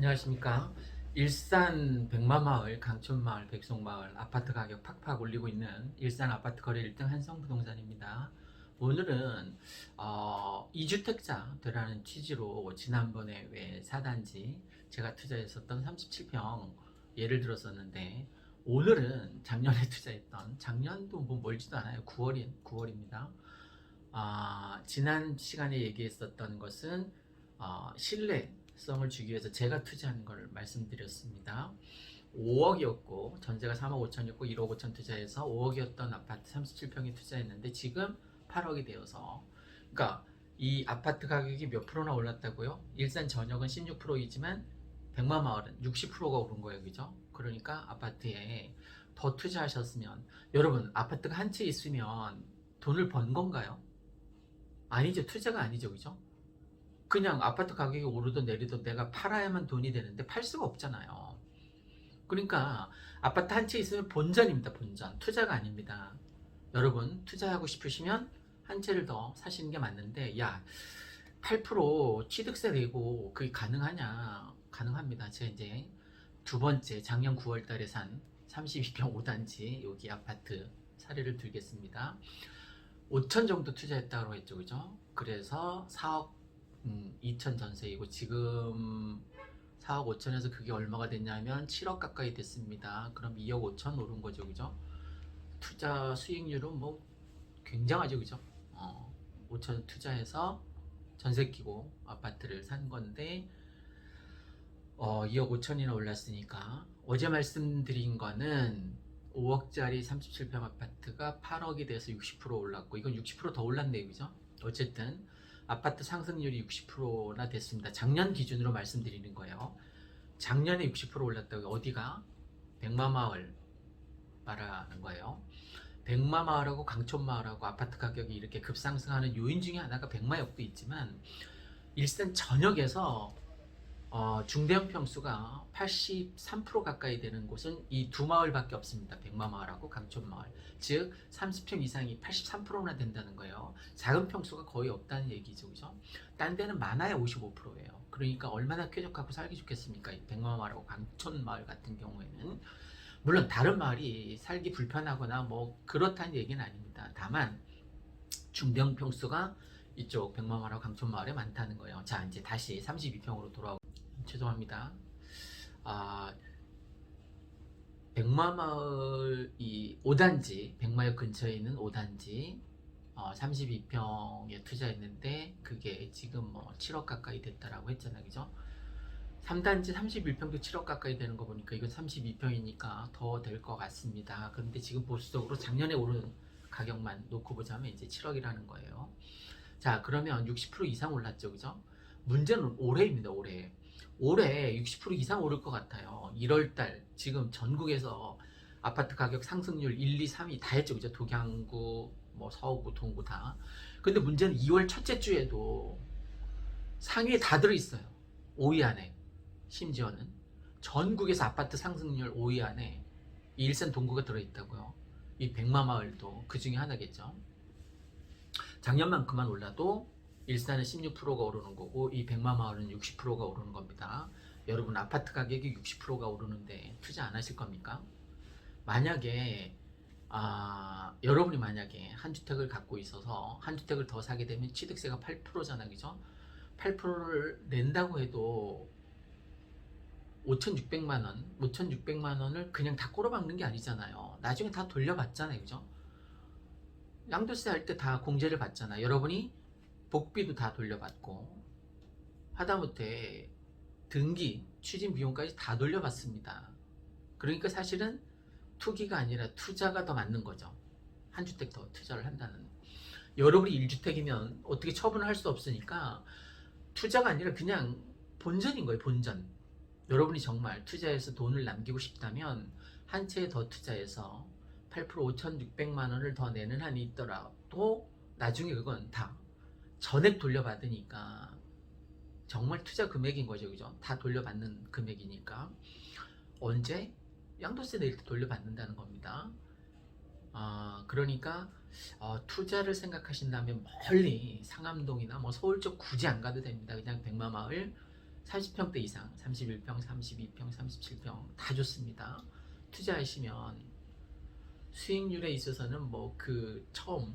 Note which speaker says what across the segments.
Speaker 1: 안녕하십니까. 일산 백마마을, 강촌마을, 백송마을 아파트 가격 팍팍 올리고 있는 일산 아파트 거래 1등 한성부동산입니다. 오늘은 어, 2주택자 되라는 취지로 지난번에 왜 4단지 제가 투자했었던 37평 예를 들었었는데 오늘은 작년에 투자했던 작년도 뭐 멀지도 않아요. 9월이 9월입니다. 아, 지난 시간에 얘기했었던 것은 어, 신뢰 성을 주기 위해서 제가 투자한 걸 말씀드렸습니다. 5억이었고 전세가 3억 5천이었고 1억 5천 투자해서 5억이었던 아파트 37평에 투자했는데 지금 8억이 되어서 그러니까 이 아파트 가격이 몇 프로나 올랐다고요? 일산 전역은 16%이지만 백마 마을은 60%가 오른 거예요, 그죠? 그러니까 아파트에 더 투자하셨으면 여러분 아파트가 한 채 있으면 돈을 번 건가요? 아니죠, 투자가 아니죠, 그죠? 그냥 아파트 가격이 오르든 내리든 내가 팔아야만 돈이 되는데 팔 수가 없잖아요. 그러니까 아파트 한 채 있으면 본전입니다, 본전. 투자가 아닙니다. 여러분, 투자하고 싶으시면 한 채를 더 사시는 게 맞는데, 야, 8% 취득세 내고 그게 가능하냐? 가능합니다. 제가 이제 두 번째 작년 9월 달에 산 32평 5단지 여기 아파트 사례를 들겠습니다. 5천 정도 투자했다고 했죠, 그죠? 그래서 4억 음, 2천 전세이고 지금 4억 5천에서 그게 얼마가 됐냐면 7억 가까이 됐습니다. 그럼 2억 5천 오른 거죠, 그죠? 투자 수익률은 뭐 굉장하죠, 그죠? 어, 5천 투자해서 전세 끼고 아파트를 산 건데 어, 2억 5천이나 올랐으니까 어제 말씀드린 거는 5억짜리 37평 아파트가 8억이 돼서 60% 올랐고 이건 60%더 올랐네요, 그죠? 어쨌든 아파트 상승률이 60%나 됐습니다. 작년 기준으로 말씀드리는 거예요. 작년에 60% 올랐다고 어디가? 백마마을 말하는 거예요. 백마마을하고 강촌마을하고 아파트 가격이 이렇게 급상승하는 요인 중에 하나가 백마역도 있지만 일산 전역에서 어, 중대형 평수가 83% 가까이 되는 곳은 이 두 마을밖에 없습니다. 백마마을하고 강촌마을. 즉 30평 이상이 83%나 된다는 거예요. 작은 평수가 거의 없다는 얘기죠. 그죠? 딴 데는 많아야 55%예요. 그러니까 얼마나 쾌적하고 살기 좋겠습니까? 이 백마마을하고 강촌마을 같은 경우에는 물론 다른 마을이 살기 불편하거나 뭐 그렇다는 얘기는 아닙니다. 다만 중대형 평수가 이쪽 백마마을하고 강촌마을에 많다는 거예요. 자, 이제 다시 32평으로 돌아오 죄송합니다. 아, 백마마을 이 5단지, 백마역 근처에 있는 5단지 어, 32평에 투자했는데 그게 지금 뭐 7억 가까이 됐다라고 했잖아요. 그죠? 3단지 31평도 7억 가까이 되는 거 보니까 이건 32평이니까 더 될 것 같습니다. 그런데 지금 보수적으로 작년에 오른 가격만 놓고 보자면 이제 7억이라는 거예요. 자, 그러면 60% 이상 올랐죠. 그죠? 문제는 올해입니다. 올해. 올해 60% 이상 오를 것 같아요. 1월달 지금 전국에서 아파트 가격 상승률 1, 2, 3위 다 했죠. 그죠? 독양구, 뭐 서구, 동구 다. 근데 문제는 2월 첫째 주에도 상위에 다 들어있어요. 5위 안에. 심지어는 전국에서 아파트 상승률 5위 안에 이 일산 동구가 들어있다고요. 이 백마마을도 그 중에 하나겠죠. 작년만큼만 올라도 일산은 16%가 오르는 거고 이 백마마을은 60%가 오르는 겁니다. 여러분 아파트 가격이 60%가 오르는데 투자 안 하실 겁니까? 만약에 아, 여러분이 만약에 한 주택을 갖고 있어서 한 주택을 더 사게 되면 취득세가 8%잖아, 그죠? 8%를 낸다고 해도 5,600만 원, 5,600만 원을 그냥 다 꼬라박는 게 아니잖아요. 나중에 다 돌려받잖아요, 그죠? 양도세 할 때 다 공제를 받잖아. 여러분이 복비도 다 돌려받고 하다못해 등기, 추진 비용까지 다 돌려받습니다. 그러니까 사실은 투기가 아니라 투자가 더 맞는 거죠. 한 주택 더 투자를 한다는. 여러분이 1주택이면 어떻게 처분을 할 수 없으니까 투자가 아니라 그냥 본전인 거예요, 본전. 여러분이 정말 투자해서 돈을 남기고 싶다면 한 채에 더 투자해서 8% 5,600만 원을 더 내는 한이 있더라도 나중에 그건 다 전액 돌려받으니까 정말 투자 금액인 거죠, 그죠? 다 돌려받는 금액이니까 언제 양도세 낼 때 돌려받는다는 겁니다. 아 그러니까 어, 투자를 생각하신다면 멀리 상암동이나 뭐 서울 쪽 굳이 안 가도 됩니다. 그냥 백마마을 30평대 이상, 31평, 32평, 37평 다 좋습니다. 투자하시면 수익률에 있어서는 뭐 그 처음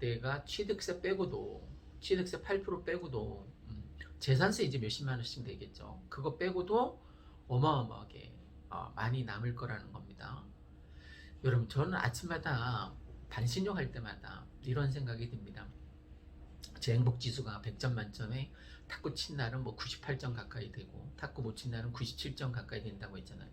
Speaker 1: 내가 취득세 빼고도 취득세 8% 빼고도 음, 재산세 이제 몇십만 원씩 되겠죠. 그거 빼고도 어마어마하게 어, 많이 남을 거라는 겁니다. 여러분 저는 아침마다 반신욕 할 때마다 이런 생각이 듭니다. 제 행복 지수가 100점 만점에 탁구 친 날은 뭐 98점 가까이 되고 탁구 못 친 날은 97점 가까이 된다고 했잖아요.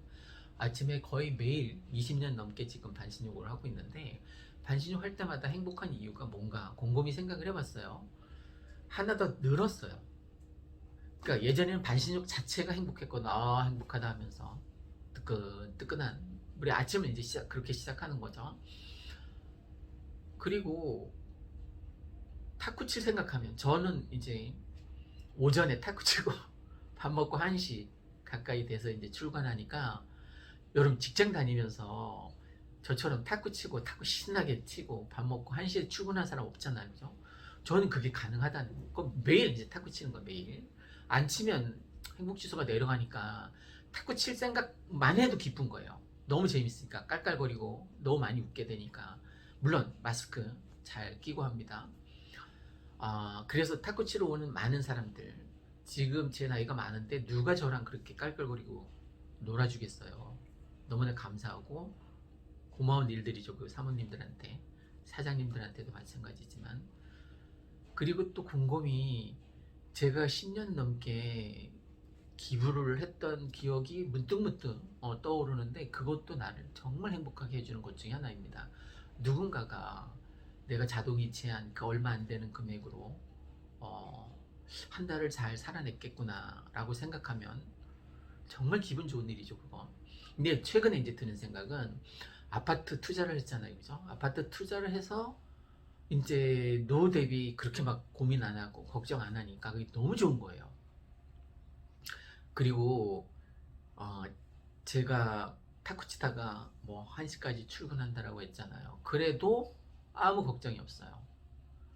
Speaker 1: 아침에 거의 매일 20년 넘게 지금 반신욕을 하고 있는데 반신욕 할 때마다 행복한 이유가 뭔가 곰곰이 생각을 해봤어요. 하나 더 늘었어요. 그러니까 예전에는 반신욕 자체가 행복했거든. 아 행복하다 하면서 뜨끈 뜨끈한 우리 아침을 이제 시작 그렇게 시작하는 거죠. 그리고 탁구 칠 생각하면 저는 이제 오전에 탁구 치고 밥 먹고 1시 가까이 돼서 이제 출근하니까 여러분 직장 다니면서 저처럼 탁구 치고 탁구 신나게 치고 밥 먹고 1시에 출근한 사람 없잖아요. 그죠? 저는 그게 가능하다는 거. 매일 이제 탁구 치는 거 매일. 안 치면 행복 지수가 내려가니까 탁구 칠 생각만 해도 기쁜 거예요. 너무 재밌으니까 깔깔거리고 너무 많이 웃게 되니까 물론 마스크 잘 끼고 합니다. 아 그래서 탁구 치러 오는 많은 사람들 지금 제 나이가 많은데 누가 저랑 그렇게 깔깔거리고 놀아주겠어요. 너무나 감사하고 고마운 일들이죠. 그 사모님들한테 사장님들한테도 마찬가지지만 그리고 또 곰곰이 제가 10년 넘게 기부를 했던 기억이 문득문득 어, 떠오르는데 그것도 나를 정말 행복하게 해주는 것 중에 하나입니다. 누군가가 내가 자동이체한 그 얼마 안 되는 금액으로 어, 한 달을 잘 살아냈겠구나라고 생각하면 정말 기분 좋은 일이죠 그거. 근데 최근에 이제 드는 생각은 아파트 투자를 했잖아요, 그죠? 아파트 투자를 해서 이제 노후 대비 그렇게 막 고민 안 하고 걱정 안 하니까 그게 너무 좋은 거예요. 그리고 어, 제가 탁구 치다가 뭐 1시까지 출근한다라고 했잖아요. 그래도 아무 걱정이 없어요.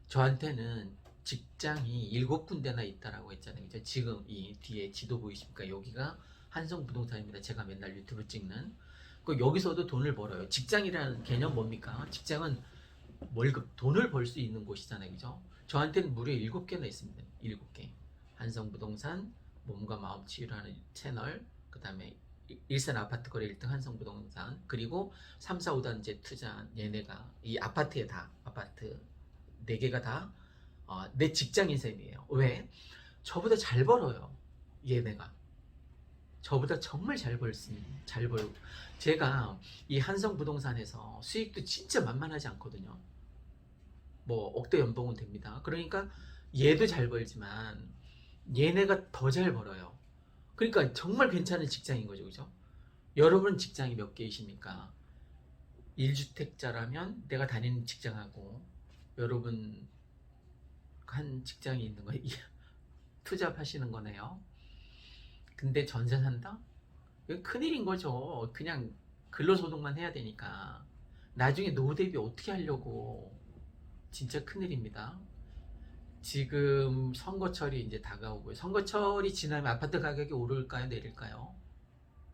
Speaker 1: 저한테는 직장이 일곱 군데나 있다라고 했잖아요. 그죠? 지금 이 뒤에 지도 보이십니까? 여기가 한성 부동산입니다. 제가 맨날 유튜브 찍는. 그 여기서도 돈을 벌어요. 직장이라는 개념 뭡니까? 직장은 월급, 돈을 벌 수 있는 곳이잖아요. 그죠? 저한테는 무려 일곱 개나 있습니다. 일곱 개. 한성부동산, 몸과 마음 치유라는 채널, 그 다음에 일산 아파트 거래 1등 한성부동산, 그리고 3, 4, 5단지 투자한 얘네가 이 아파트에 다, 아파트 네 개가 다, 어, 내 직장인 셈이에요. 왜? 저보다 잘 벌어요. 얘네가. 저보다 정말 잘 벌습니다. 잘 벌고. 제가 이 한성 부동산에서 수익도 진짜 만만하지 않거든요. 뭐 억대 연봉은 됩니다. 그러니까 얘도 잘 벌지만 얘네가 더 잘 벌어요. 그러니까 정말 괜찮은 직장인 거죠. 그죠? 여러분 직장이 몇 개이십니까? 1주택자라면 내가 다니는 직장하고 여러분 한 직장이 있는 거예요. 투잡하시는 거네요. 근데 전세 산다? 큰일인 거죠. 그냥 근로소득만 해야 되니까. 나중에 노후 대비 어떻게 하려고. 진짜 큰일입니다. 지금 선거철이 이제 다가오고요. 선거철이 지나면 아파트 가격이 오를까요? 내릴까요?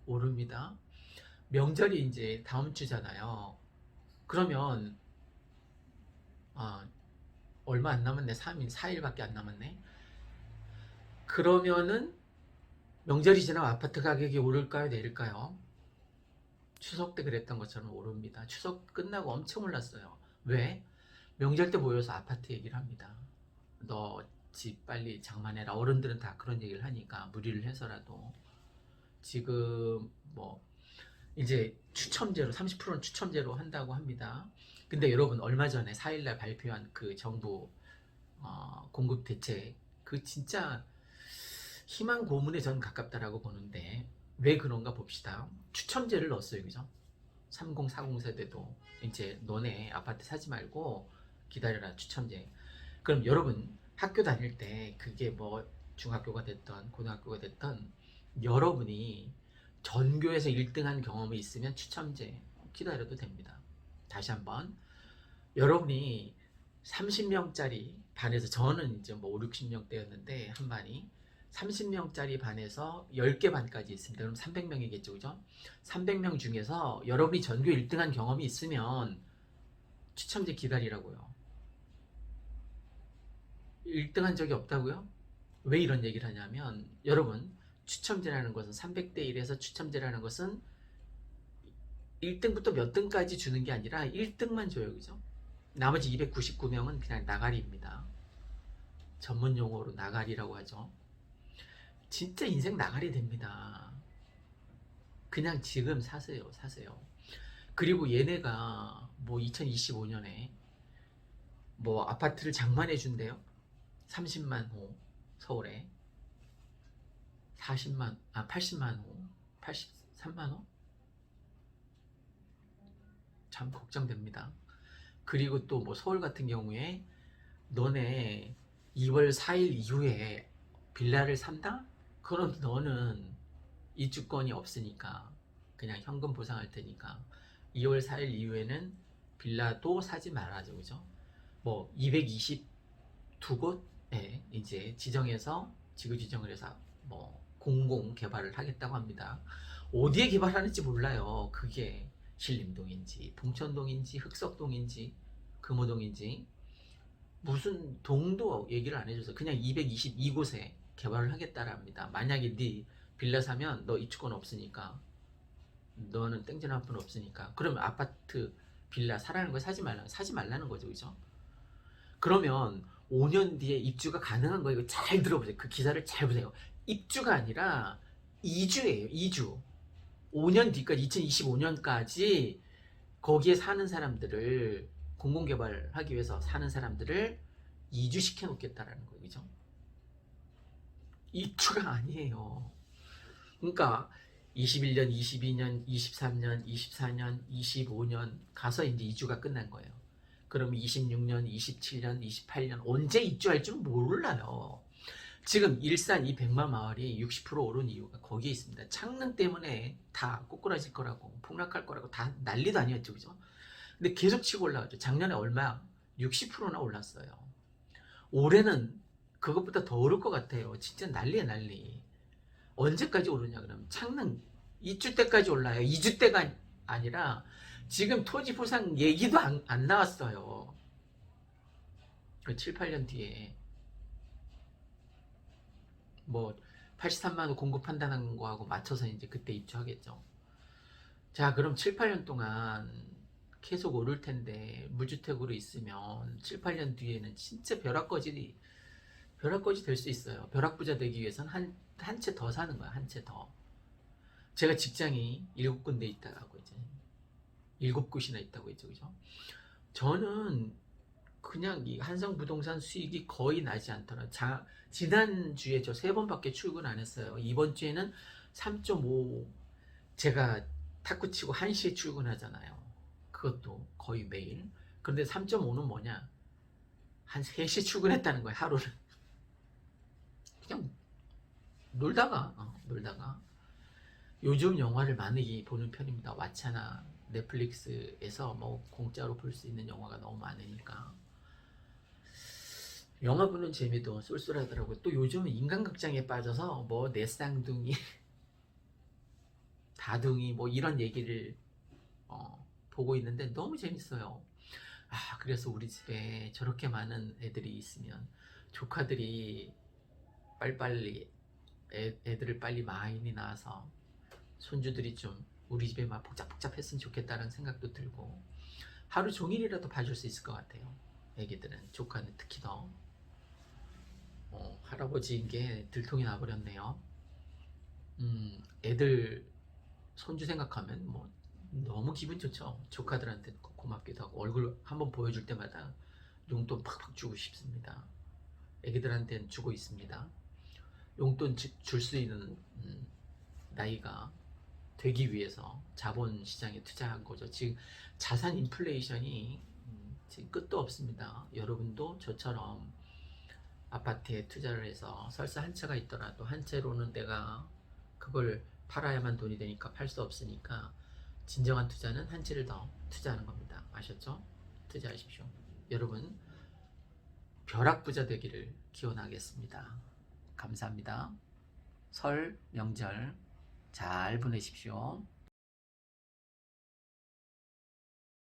Speaker 1: 오릅니다. 명절이 이제 다음 주잖아요. 그러면, 아, 얼마 안 남았네. 3일, 4일밖에 안 남았네. 그러면은 명절이 지나면 아파트 가격이 오를까요? 내릴까요? 추석 때 그랬던 것처럼 오릅니다. 추석 끝나고 엄청 올랐어요. 왜? 명절 때 모여서 아파트 얘기를 합니다. 너 집 빨리 장만해라. 어른들은 다 그런 얘기를 하니까 무리를 해서라도 지금 뭐 이제 추첨제로 30%는 추첨제로 한다고 합니다. 근데 여러분 얼마 전에 4일날 발표한 그 정부 어, 공급 대책 그 진짜 희망 고문에 전 가깝다라고 보는데 왜 그런가 봅시다. 추첨제를 넣었어요, 그죠? 30, 40 세대도 이제 너네 아파트 사지 말고 기다려라 추첨제. 그럼 여러분 학교 다닐 때 그게 뭐 중학교가 됐던 고등학교가 됐던 여러분이 전교에서 1등한 경험이 있으면 추첨제 기다려도 됩니다. 다시 한번 여러분이 30명짜리 반에서 저는 이제 뭐 5, 60명대였는데 한 반이 30명짜리 반에서 10개 반까지 있습니다. 그럼 300명이겠죠. 그죠? 300명 중에서 여러분이 전교 1등한 경험이 있으면 추첨제 기다리라고요. 1등한 적이 없다고요? 왜 이런 얘기를 하냐면 여러분 추첨제라는 것은 300대 1에서 추첨제라는 것은 1등부터 몇 등까지 주는 게 아니라 1등만 줘요. 그죠? 나머지 299명은 그냥 나가리입니다. 전문 용어로 나가리라고 하죠. 진짜 인생 나가리 됩니다. 그냥 지금 사세요, 사세요. 그리고 얘네가 뭐 2025년에 뭐 아파트를 장만해 준대요. 30만 호 서울에 40만 아 80만 호 83만 호 참 걱정됩니다. 그리고 또 뭐 서울 같은 경우에 너네 2월 4일 이후에 빌라를 산다? 그럼 너는 입주권이 없으니까 그냥 현금 보상할 테니까 2월 4일 이후에는 빌라도 사지 말아줘 그죠? 뭐 222곳에 이제 지정해서 지구 지정을 해서 뭐 공공 개발을 하겠다고 합니다. 어디에 개발하는지 몰라요. 그게 신림동인지 동천동인지 흑석동인지 금호동인지 무슨 동도 얘기를 안 해줘서 그냥 222곳에 개발을 하겠다랍니다. 만약에 네 빌라 사면 너 입주권 없으니까 너는 땡전 한 푼 없으니까 그러면 아파트 빌라 사라는 거 사지 말라 사지 말라는 거죠, 그죠? 그러면 5년 뒤에 입주가 가능한 거예요. 잘 들어보세요. 그 기사를 잘 보세요. 입주가 아니라 이주예요. 이주. 5년 뒤까지 2025년까지 거기에 사는 사람들을 공공개발하기 위해서 사는 사람들을 이주시켜 놓겠다라는. 그죠? 입주가 아니에요. 그러니까 21년, 22년, 23년, 24년, 25년 가서 이제 이주가 끝난 거예요. 그럼 26년, 27년, 28년 언제 입주할 줄 몰라요. 지금 일산 이 백마 마을이 60% 오른 이유가 거기에 있습니다. 창능 때문에 다 꼬꾸라질 거라고 폭락할 거라고 다 난리도 아니었죠, 그죠? 근데 계속 치고 올라가죠. 작년에 얼마? 60%나 올랐어요. 올해는 그것보다 더 오를 것 같아요. 진짜 난리야 난리. 언제까지 오르냐 그러면 창능 2주 때까지 올라요. 2주 때가 아니라 지금 토지 보상 얘기도 안, 안 나왔어요. 그 7, 8년 뒤에 뭐 83만 원 공급 판단한 거하고 맞춰서 이제 그때 입주하겠죠. 자, 그럼 7, 8년 동안 계속 오를 텐데 무주택으로 있으면 7, 8년 뒤에는 진짜 벼락거지 벼락거지 될 수 있어요. 벼락부자 되기 위해서는 한 한 채 더 사는 거야. 한 채 더. 제가 직장이 일곱 군데 있다고 이제 일곱 곳이나 있다고 했죠, 그죠? 저는 그냥 이 한성 부동산 수익이 거의 나지 않더라. 자, 지난 주에 저 세 번밖에 출근 안 했어요. 이번 주에는 3.5 제가 탁구 치고 1시에 출근하잖아요. 그것도 거의 매일. 그런데 3.5는 뭐냐? 한 3시 출근했다는 거예요, 하루를. 그냥 놀다가, 어, 놀다가. 요즘 영화를 많이 보는 편입니다. 왓챠나 넷플릭스에서 뭐 공짜로 볼 수 있는 영화가 너무 많으니까. 영화 보는 재미도 쏠쏠하더라고요. 또 요즘은 인간극장에 빠져서 뭐 내 쌍둥이, 다둥이 뭐 이런 얘기를 어, 보고 있는데 너무 재밌어요. 아, 그래서 우리 집에 저렇게 많은 애들이 있으면 조카들이 빨리빨리 애, 애들을 빨리 많이 낳아서 손주들이 좀 우리 집에 막 복잡복잡했으면 좋겠다는 생각도 들고 하루 종일이라도 봐줄 수 있을 것 같아요. 애기들은 조카는 특히 더 어, 할아버지인 게 들통이 나버렸네요. 음, 애들 손주 생각하면 뭐 너무 기분 좋죠. 조카들한테 고- 고맙기도 하고 얼굴 한번 보여줄 때마다 용돈 팍팍 주고 싶습니다. 애기들한테는 주고 있습니다. 용돈 줄 수 있는 음, 나이가 되기 위해서 자본 시장에 투자한 거죠. 지금 자산 인플레이션이 음, 지금 끝도 없습니다. 여러분도 저처럼 아파트에 투자를 해서 설사 한 채가 있더라도 한 채로는 내가 그걸 팔아야만 돈이 되니까 팔 수 없으니까 진정한 투자는 한 채를 더 투자하는 겁니다. 아셨죠? 투자하십시오. 여러분 벼락부자 되기를 기원하겠습니다. 감사합니다. 설 명절 잘 보내십시오.